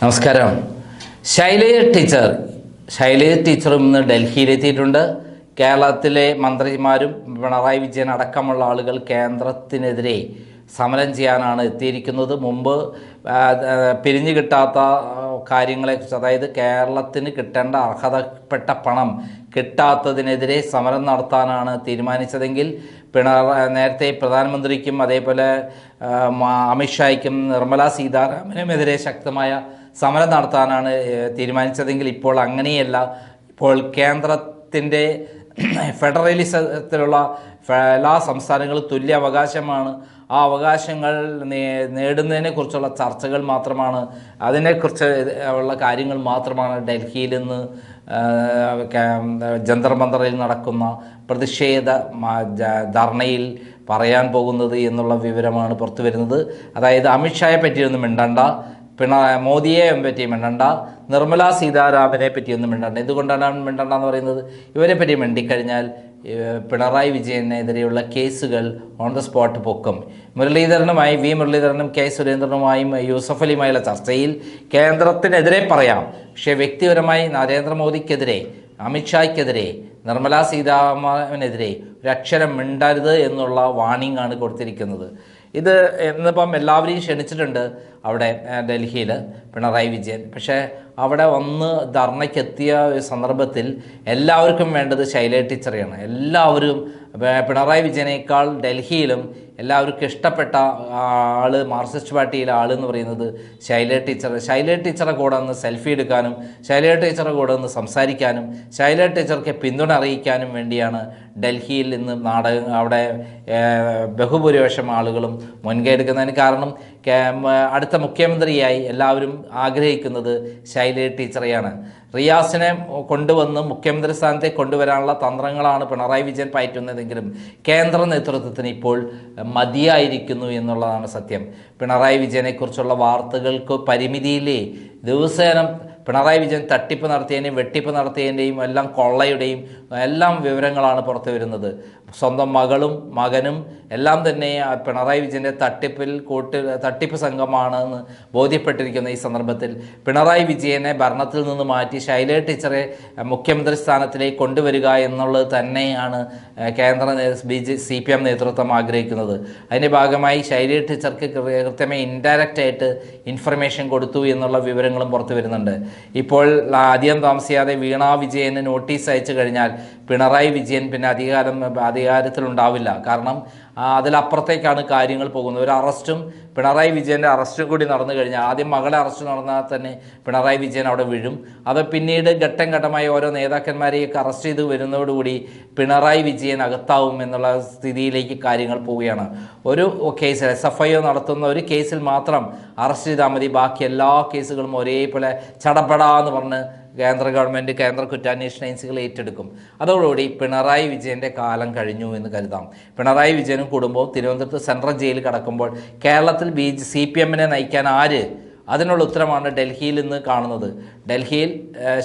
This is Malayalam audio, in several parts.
നമസ്കാരം. ശൈലജ ടീച്ചർ ശൈലജ ടീച്ചറും ഇന്ന് ഡൽഹിയിലെത്തിയിട്ടുണ്ട്. കേരളത്തിലെ മന്ത്രിമാരും പിണറായി വിജയൻ അടക്കമുള്ള ആളുകൾ കേന്ദ്രത്തിനെതിരെ സമരം ചെയ്യാനാണ് എത്തിയിരിക്കുന്നത്. മുമ്പ് പിരിഞ്ഞു കിട്ടാത്ത കാര്യങ്ങളെക്കുറിച്ച് അതായത് കേരളത്തിന് കിട്ടേണ്ട അർഹതപ്പെട്ട പണം കിട്ടാത്തതിനെതിരെ സമരം നടത്താനാണ് തീരുമാനിച്ചതെങ്കിൽ പിണറായി നേരത്തെ പ്രധാനമന്ത്രിക്കും അതേപോലെ അമിത്ഷായ്ക്കും നിർമ്മലാ സീതാരാമനുമെതിരെ ശക്തമായ സമരം നടത്താനാണ് തീരുമാനിച്ചതെങ്കിൽ ഇപ്പോൾ അങ്ങനെയല്ല. ഇപ്പോൾ കേന്ദ്രത്തിന്റെ ഫെഡറലിസത്തിലുള്ള എല്ലാ സംസ്ഥാനങ്ങളും തുല്യ അവകാശമാണ്. ആ അവകാശങ്ങൾ നേടുന്നതിനെ കുറിച്ചുള്ള ചർച്ചകൾ മാത്രമാണ്. അതിനെക്കുറിച്ച് ഉള്ള കാര്യങ്ങൾ മാത്രമാണ് ഡൽഹിയിൽ നിന്ന് ജന്തർമന്ത്രയിൽ നടക്കുന്ന പ്രതിഷേധ ധർണയിൽ പറയാൻ പോകുന്നത് എന്നുള്ള വിവരമാണ് പുറത്തു വരുന്നത് അതായത് അമിത്ഷായെ പറ്റിയൊന്നും മിണ്ടണ്ട. പിണറായി മോദിയെ പറ്റി മിണ്ടണ്ട നിർമ്മല സീതാരാമനെ പറ്റിയൊന്നും മിണ്ടണ്ട. എന്തുകൊണ്ടാണ് മിണ്ടണ്ട എന്ന് പറയുന്നത്? ഇവരെ പറ്റി മിണ്ടിക്കഴിഞ്ഞാൽ പിണറായി വിജയനെതിരെയുള്ള കേസുകൾ ഓൺ ദ സ്പോട്ട് പൊക്കും. മുരളീധരനുമായി വി മുരളീധരനും കെ സുരേന്ദ്രനുമായും യൂസഫ് അലിയുമായുള്ള ചർച്ചയിൽ കേന്ദ്രത്തിനെതിരെ പറയാം. പക്ഷേ വ്യക്തിപരമായി നരേന്ദ്രമോദിക്കെതിരെ അമിത്ഷായ്ക്കെതിരെ നിർമ്മലാ സീതാരാമനെതിരെ ഒരു അക്ഷരം മിണ്ടരുത് എന്നുള്ള വാണിംഗ് ആണ് കൊടുത്തിരിക്കുന്നത്. ഇത് ഇന്നിപ്പം എല്ലാവരെയും ക്ഷണിച്ചിട്ടുണ്ട് അവിടെ ഡൽഹിയിൽ പിണറായി വിജയൻ. പക്ഷേ അവിടെ വന്ന് ധർണയ്ക്കെത്തിയ സന്ദർഭത്തിൽ എല്ലാവർക്കും വേണ്ടത് ശൈല ടീച്ചറെയാണ്. എല്ലാവരും പിണറായി വിജയനേക്കാൾ ഡൽഹിയിലും എല്ലാവർക്കും ഇഷ്ടപ്പെട്ട ആൾ മാർക്സിസ്റ്റ് പാർട്ടിയിലെ ആൾ എന്ന് പറയുന്നത് ശൈല ടീച്ചർ ശൈല ടീച്ചറെ കൂടെ ഒന്ന് സെൽഫി എടുക്കാനും ശൈല ടീച്ചറെ കൂടെ ഒന്ന് സംസാരിക്കാനും ശൈല ടീച്ചർക്ക് പിന്തുണ അറിയിക്കാനും വേണ്ടിയാണ് ഡൽഹിയിൽ നിന്ന് നാടകം അവിടെ ബഹുഭൂരിപക്ഷം ആളുകളും മുൻകൈ എടുക്കുന്നതിന് കാരണം അടുത്ത മുഖ്യമന്ത്രിയായി എല്ലാവരും ആഗ്രഹിക്കുന്നത് ശൈലജ ടീച്ചറെയാണ്. റിയാസിനെ കൊണ്ടുവന്ന് മുഖ്യമന്ത്രി സ്ഥാനത്തേക്ക് കൊണ്ടുവരാനുള്ള തന്ത്രങ്ങളാണ് പിണറായി വിജയൻ പയറ്റുന്നതെങ്കിലും കേന്ദ്ര നേതൃത്വത്തിന് ഇപ്പോൾ മതിയായിരിക്കുന്നു എന്നുള്ളതാണ് സത്യം. പിണറായി വിജയനെക്കുറിച്ചുള്ള വാർത്തകൾക്ക് പരിമിതിയിലേ ദിവസേന പിണറായി വിജയൻ തട്ടിപ്പ് നടത്തിയതിന്റെയും വെട്ടിപ്പ് നടത്തിയതിന്റെയും എല്ലാം കൊള്ളയുടെയും എല്ലാം വിവരങ്ങളാണ് പുറത്തു വരുന്നത്. സ്വന്തം മകളും മകനും എല്ലാം തന്നെ പിണറായി വിജയന്റെ തട്ടിപ്പിൽ കൂട്ട് തട്ടിപ്പ് സംഘമാണെന്ന് ബോധ്യപ്പെട്ടിരിക്കുന്ന ഈ സന്ദർഭത്തിൽ പിണറായി വിജയനെ ഭരണത്തിൽ നിന്ന് മാറ്റി ശൈല ടീച്ചറെ മുഖ്യമന്ത്രി സ്ഥാനത്തിലേക്ക് കൊണ്ടുവരിക എന്നുള്ളത് തന്നെയാണ് കേന്ദ്ര B J C P M നേതൃത്വം ആഗ്രഹിക്കുന്നത്. അതിന്റെ ഭാഗമായി ശൈല ടീച്ചർക്ക് കൃത്യമായി ഇൻഡയറക്റ്റ് ആയിട്ട് ഇൻഫർമേഷൻ കൊടുത്തു എന്നുള്ള വിവരങ്ങളും പുറത്തു വരുന്നുണ്ട്. ഇപ്പോൾ ആദ്യം താമസിയാതെ വീണ വിജയന് നോട്ടീസ് അയച്ചു കഴിഞ്ഞാൽ പിണറായി വിജയൻ പിന്നെ അധികാരം അധികാരത്തിലുണ്ടാവില്ല. കാരണം അതിലപ്പുറത്തേക്കാണ് കാര്യങ്ങൾ പോകുന്നത്. ഒരു അറസ്റ്റും പിണറായി വിജയന്റെ അറസ്റ്റും കൂടി നടന്നു കഴിഞ്ഞാൽ ആദ്യം മകളെ അറസ്റ്റ് നടന്നാൽ തന്നെ പിണറായി വിജയൻ അവിടെ വീഴും. അത് പിന്നീട് ഘട്ടം ഘട്ടമായി ഓരോ നേതാക്കന്മാരെയൊക്കെ അറസ്റ്റ് ചെയ്ത് വരുന്നതോടുകൂടി പിണറായി വിജയൻ അകത്താവും എന്നുള്ള സ്ഥിതിയിലേക്ക് കാര്യങ്ങൾ പോവുകയാണ്. ഒരു case S F I O നടത്തുന്ന ഒരു കേസിൽ മാത്രം അറസ്റ്റ് ചെയ്താൽ മതി. ബാക്കി എല്ലാ കേസുകളും ഒരേപോലെ ചടപടാന്ന് പറഞ്ഞ് കേന്ദ്ര ഗവൺമെന്റ് കേന്ദ്ര കുറ്റാന്വേഷണ ഏജൻസികൾ ഏറ്റെടുക്കും. അതോടുകൂടി പിണറായി വിജയന്റെ കാലം കഴിഞ്ഞു എന്ന് കരുതാം. പിണറായി വിജയനും കുടുംബവും തിരുവനന്തപുരത്ത് സെൻട്രൽ ജയിലിൽ കടക്കുമ്പോൾ കേരളത്തിൽ ബി സി പി എമ്മിനെ നയിക്കാൻ ആര്? അതിനുള്ള ഉത്തരമാണ് ഡൽഹിയിൽ നിന്ന് കാണുന്നത്. ഡൽഹിയിൽ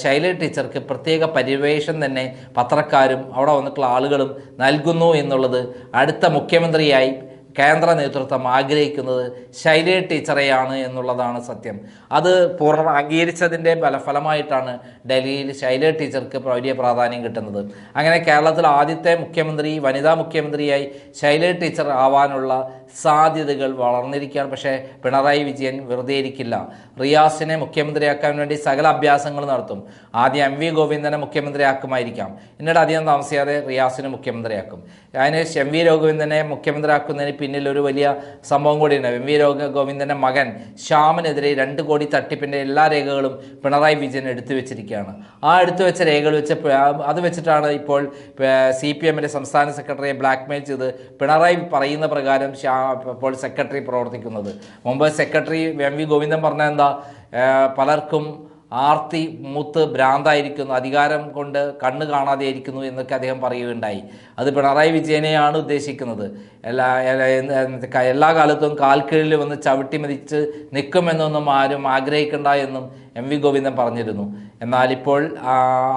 ശൈല ടീച്ചർക്ക് പ്രത്യേക പരിവേഷം തന്നെ പത്രക്കാരും അവിടെ വന്നിട്ടുള്ള ആളുകളും നൽകുന്നു എന്നുള്ളത് അടുത്ത മുഖ്യമന്ത്രിയായി കേന്ദ്ര നേതൃത്വം ആഗ്രഹിക്കുന്നത് ശൈല ടീച്ചറെയാണ് എന്നുള്ളതാണ് സത്യം. അത് പൂർണ അംഗീകരിച്ചതിന്റെ ഫലമായിട്ടാണ് ഡൽഹിയിൽ ശൈല ടീച്ചർക്ക് വലിയ പ്രാധാന്യം കിട്ടുന്നത്. അങ്ങനെ കേരളത്തിൽ ആദ്യത്തെ മുഖ്യമന്ത്രി വനിതാ മുഖ്യമന്ത്രിയായി ശൈല ടീച്ചർ ആവാനുള്ള സാധ്യതകൾ വളർന്നിരിക്കുകയാണ്. പക്ഷേ പിണറായി വിജയൻ വെറുതെ ഇരിക്കില്ല. റിയാസിനെ മുഖ്യമന്ത്രിയാക്കാൻ വേണ്ടി സകല അഭ്യാസങ്ങൾ നടത്തും. ആദ്യം എം വി ഗോവിന്ദനെ മുഖ്യമന്ത്രിയാക്കുമായിരിക്കാം. എന്നിട്ട് അധികം താമസിയാതെ റിയാസിനെ മുഖ്യമന്ത്രിയാക്കും. അതിന് എം വി ഗോവിന്ദനെ മുഖ്യമന്ത്രിയാക്കുന്നതിന് പിന്നിൽ ഒരു വലിയ സംഭവം കൂടിയുണ്ട്. എം വി രോഗ ഗോവിന്ദന്റെ മകൻ ശ്യാമിനെതിരെ രണ്ട് കോടി തട്ടിപ്പിന്റെ എല്ലാ രേഖകളും പിണറായി വിജയൻ എടുത്തു വെച്ചിരിക്കുകയാണ്. ആ എടുത്തു വെച്ച രേഖകൾ വെച്ച് അത് വെച്ചിട്ടാണ് ഇപ്പോൾ സി പി എമ്മിന്റെ സംസ്ഥാന സെക്രട്ടറിയെ ബ്ലാക്ക്മെയിൽ ചെയ്ത് പിണറായി പറയുന്ന പ്രകാരം ശ്യാ ഇപ്പോൾ സെക്രട്ടറി പ്രവർത്തിക്കുന്നത്. മുമ്പ് സെക്രട്ടറി എം വി ഗോവിന്ദൻ പറഞ്ഞ എന്താ പലർക്കും ആർത്തി മൂത്ത് ഭ്രാന്തായിരിക്കുന്നു. അധികാരം കൊണ്ട് കണ്ണ് കാണാതെ ഇരിക്കുന്നു എന്നൊക്കെ അദ്ദേഹം പറയുകയുണ്ടായി. അത് പിണറായി വിജയനെയാണ് ഉദ്ദേശിക്കുന്നത്. എല്ലാ എല്ലാ- കാലത്തും കാൽക്കീഴിൽ വന്ന് ചവിട്ടി മതിച്ച് നിൽക്കുമെന്നൊന്നും ആരും ആഗ്രഹിക്കണ്ട എന്നും എം വി ഗോവിന്ദൻ പറഞ്ഞിരുന്നു. എന്നാൽ ഇപ്പോൾ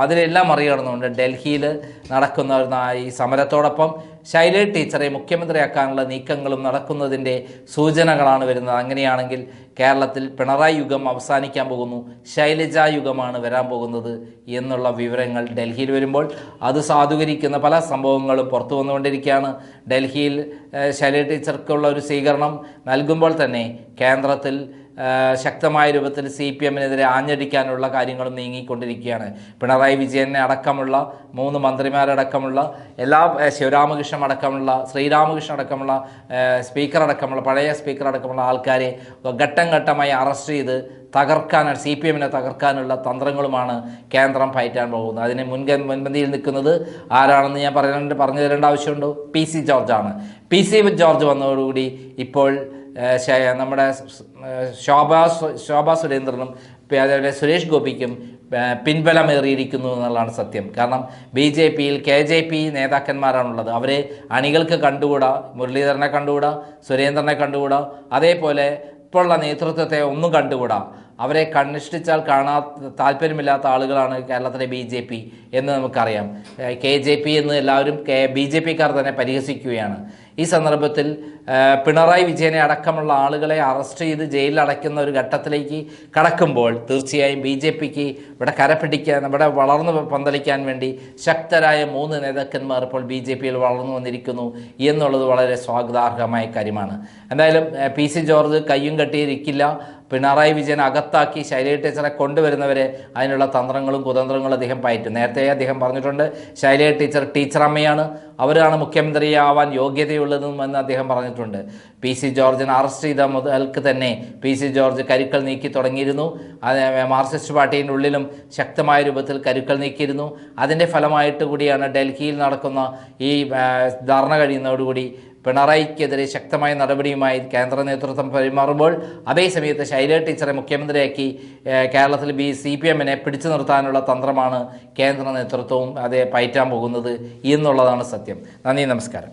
അതിലെല്ലാം മറികടന്നുകൊണ്ട് ഡൽഹിയിൽ നടക്കുന്ന ഈ സമരത്തോടൊപ്പം ശൈല ടീച്ചറെ മുഖ്യമന്ത്രിയാക്കാനുള്ള നീക്കങ്ങളും നടക്കുന്നതിന്റെ സൂചനകളാണ് വരുന്നത്. അങ്ങനെയാണെങ്കിൽ കേരളത്തിൽ പിണറായി യുഗം അവസാനിക്കാൻ പോകുന്നു. ശൈലജ യുഗമാണ് വരാൻ പോകുന്നത് എന്നുള്ള വിവരങ്ങൾ ഡൽഹിയിൽ വരുമ്പോൾ അത് സാധൂകരിക്കുന്ന പല സംഭവങ്ങളും പുറത്തു വന്നുകൊണ്ടിരിക്കുകയാണ്. ഡൽഹിയിൽ ശൈലേ ടീച്ചർക്കുള്ള ഒരു സ്വീകരണം നൽകുമ്പോൾ തന്നെ കേന്ദ്രത്തിൽ ശക്തമായ രൂപത്തിൽ സി പി എമ്മിനെതിരെ ആഞ്ഞടിക്കാനുള്ള കാര്യങ്ങളും നീങ്ങിക്കൊണ്ടിരിക്കുകയാണ്. പിണറായി വിജയനെ അടക്കമുള്ള മൂന്ന് മന്ത്രിമാരടക്കമുള്ള എല്ലാ ശിവരാമകൃഷ്ണൻ അടക്കമുള്ള ശ്രീരാമകൃഷ്ണൻ അടക്കമുള്ള സ്പീക്കർ അടക്കമുള്ള പഴയ സ്പീക്കർ അടക്കമുള്ള ആൾക്കാരെ ഘട്ടം ഘട്ടമായി അറസ്റ്റ് ചെയ്ത് തകർക്കാൻ സി പി എമ്മിനെ തകർക്കാനുള്ള തന്ത്രങ്ങളുമാണ് കേന്ദ്രം പയറ്റാൻ പോകുന്നത്. അതിന് മുൻക മുൻപന്തിയിൽ നിൽക്കുന്നത് ആരാണെന്ന് ഞാൻ പറയേണ്ട പറഞ്ഞു തരേണ്ട ആവശ്യമുണ്ടോ? പി സി ജോർജാണ്. പി സി ജോർജ് വന്നതോടുകൂടി ഇപ്പോൾ നമ്മുടെ ശോഭാ ശോഭാ സുരേന്ദ്രനും അതേപോലെ സുരേഷ് ഗോപിക്കും പിൻബലമേറിയിരിക്കുന്നു എന്നുള്ളതാണ് സത്യം. കാരണം ബി ജെ പിയിൽ കെ ജെ പി നേതാക്കന്മാരാണുള്ളത്. അവരെ അണികൾക്ക് കണ്ടുകൂടാ? മുരളീധരനെ കണ്ടുകൂടാ? സുരേന്ദ്രനെ കണ്ടുകൂടാ? അതേപോലെ ഇപ്പോഴുള്ള നേതൃത്വത്തെ ഒന്നും കണ്ടുകൂടാ? അവരെ കണ്ണിഷ്ഠിച്ചാൽ കാണാ താല്പര്യമില്ലാത്ത ആളുകളാണ് കേരളത്തിലെ ബി ജെ പി എന്ന് നമുക്കറിയാം. കെ ജെ പി എന്ന് എല്ലാവരും കെ ബി ജെ പിക്കാർ തന്നെ പരിഹസിക്കുകയാണ്. ഈ സന്ദർഭത്തിൽ പിണറായി വിജയനെ അടക്കമുള്ള ആളുകളെ അറസ്റ്റ് ചെയ്ത് ജയിലിൽ അടയ്ക്കുന്ന ഒരു ഘട്ടത്തിലേക്ക് കടക്കുമ്പോൾ തീർച്ചയായും ബി ജെ പിക്ക് ഇവിടെ കരപിടിക്കാൻ ഇവിടെ വളർന്നു പന്തലിക്കാൻ വേണ്ടി ശക്തരായ മൂന്ന് നേതാക്കന്മാർ ഇപ്പോൾ ബി ജെ പിയിൽ വളർന്നു വന്നിരിക്കുന്നു എന്നുള്ളത് വളരെ സ്വാഗതാർഹമായ കാര്യമാണ്. എന്തായാലും പി സി ജോർജ് കയ്യും കെട്ടിയിരിക്കില്ല. പിണറായി വിജയൻ അകത്താക്കി ശൈലജ ടീച്ചറെ കൊണ്ടുവരുന്നവരെ അതിനുള്ള തന്ത്രങ്ങളും കുതന്ത്രങ്ങളും അദ്ദേഹം പയറ്റും. നേരത്തെ അദ്ദേഹം പറഞ്ഞിട്ടുണ്ട് ശൈലജ ടീച്ചർ അമ്മയാണ് അവരാണ് മുഖ്യമന്ത്രിയാവാൻ യോഗ്യതയുള്ളതെന്നും എന്ന് അദ്ദേഹം പറഞ്ഞിട്ടുണ്ട്. പി സി ജോർജിനെ അറസ്റ്റ് ചെയ്ത മുതൽക്ക് തന്നെ പി സി ജോർജ് കരുക്കൾ നീക്കി തുടങ്ങിയിരുന്നു. മാർക്സിസ്റ്റ് പാർട്ടിയുടെ ഉള്ളിലും ശക്തമായ രൂപത്തിൽ കരുക്കൾ നീക്കിയിരുന്നു. അതിന്റെ ഫലമായിട്ട് കൂടിയാണ് ഡൽഹിയിൽ നടക്കുന്ന ഈ ധർണ കഴിയുന്നതോടുകൂടി പിണറായിക്കെതിരെ ശക്തമായ നടപടിയുമായി കേന്ദ്ര നേതൃത്വം പെരുമാറുമ്പോൾ അതേസമയത്ത് ശൈല ടീച്ചറെ മുഖ്യമന്ത്രിയാക്കി കേരളത്തിൽ ബി സി പി എമ്മിനെ പിടിച്ചു നിർത്താനുള്ള തന്ത്രമാണ് കേന്ദ്ര നേതൃത്വവും അതേ പയറ്റാൻ പോകുന്നത് എന്നുള്ളതാണ് സത്യം. നന്ദി നമസ്കാരം.